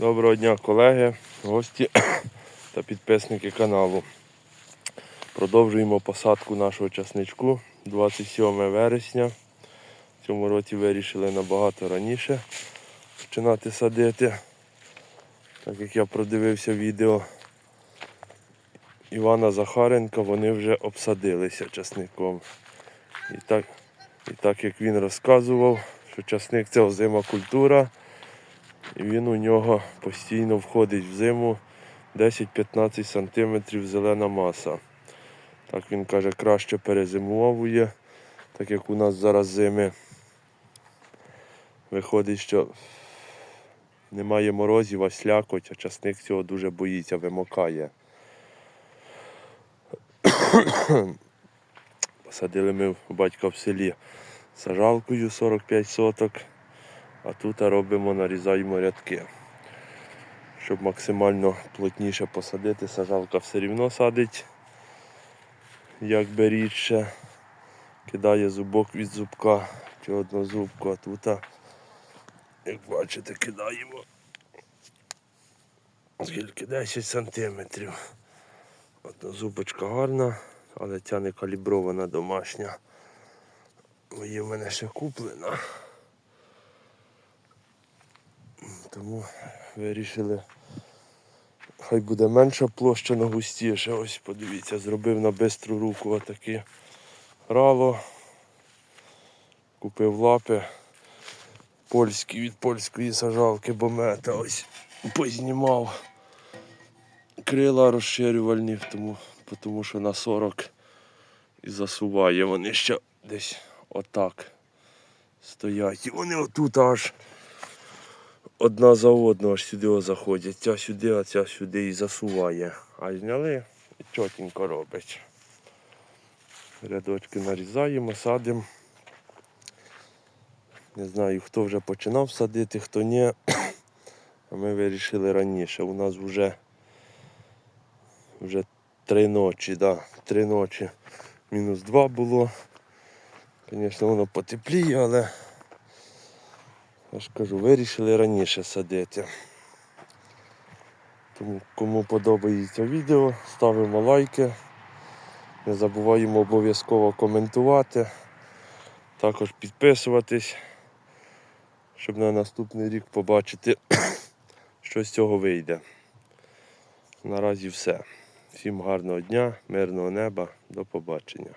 Доброго дня, колеги, гості та підписники каналу. Продовжуємо посадку нашого часничку 27 вересня. В цьому році вирішили набагато раніше починати садити. Так як я продивився відео Івана Захаренка, вони вже обсадилися часником. І так, і так як він розказував, що часник це озима культура. І він у нього постійно входить в зиму 10-15 см зелена маса. Так він каже, краще перезимовує, так як у нас зараз зими. Виходить, що немає морозів, а слякоть, а часник цього дуже боїться, вимокає. Посадили ми батька в селі сажалкою 45 соток. А тут робимо, нарізаємо рядки. Щоб максимально плотніше посадити, сажалка все рівно садить, якби рідше. Кидає зубок від зубка чи однозубку, а тут, як бачите, кидаємо скільки 10 сантиметрів. Однозубочка гарна, але ця не калібрована домашня. Є в мене ще куплена. Тому вирішили, хай буде менша площа, но густіше. Ось подивіться, зробив на бистру руку отаке рало. Купив лапи польські від польської сажалки бомета. Ось познімав крила розширювальні, тому, тому що на 40 і засуває. Вони ще десь отак стоять. І вони отут аж одна за одну аж сюди заходять. Ця сюди, а ця сюди і засуває. А зняли і чотенько робить. Рядочки нарізаємо, садимо. Не знаю, хто вже починав садити, хто ні. А ми вирішили раніше. У нас вже, вже три ночі, да, три ночі. Мінус два було. Звісно, воно потепліє, але я ж кажу, вирішили раніше садити. Тому кому подобається відео, ставимо лайки. Не забуваємо обов'язково коментувати, також підписуватись, щоб на наступний рік побачити, що з цього вийде. Наразі все. Всім гарного дня, мирного неба, до побачення.